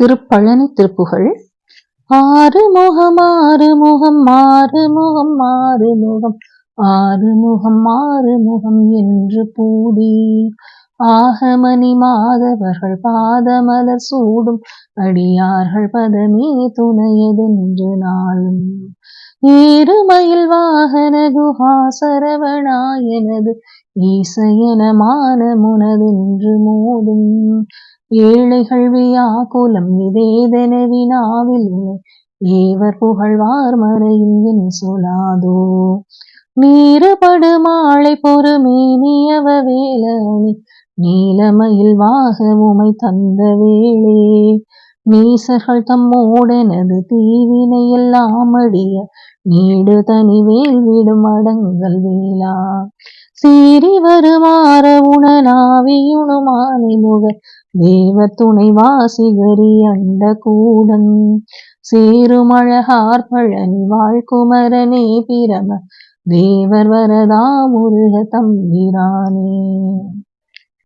திருப்பழனி திருப்புகள். ஆறு முகம் ஆறு முகம் ஆறு முகம் ஆறு முகம் ஆறு முகம் ஆறு முகம் என்று பூடி. ஆகமணி மாதவர்கள் பாதமலர் சூடும். அடியார்கள் பதமே துணையதென்று நாளும். ஈருமயில் வாகன குஹா சரவணாயனது ஈசையனமான ஏழைகள் வியாக்குலம் இதேதென வினாவில் ஏவர் புகழ்வார் மறையும் சொலாதோ நீருபடு மாலை பொறுமேனியவ வேலனி. நீலமயில் வாக உமை தந்த வேளே. நீசர்கள் தம்மோடனது தீவினை எல்லாம் அடிய நீடு தனிவேல் விடும் அடங்கல் வேளா. சீறி வருமாற உணனாவியுணுமானி தேவ துணை வாசிகரி அண்ட கூடம் சேருமழகார் பழனி வாழ்குமரனே பிரம. தேவர் வரதா முருக தம்பிரானே.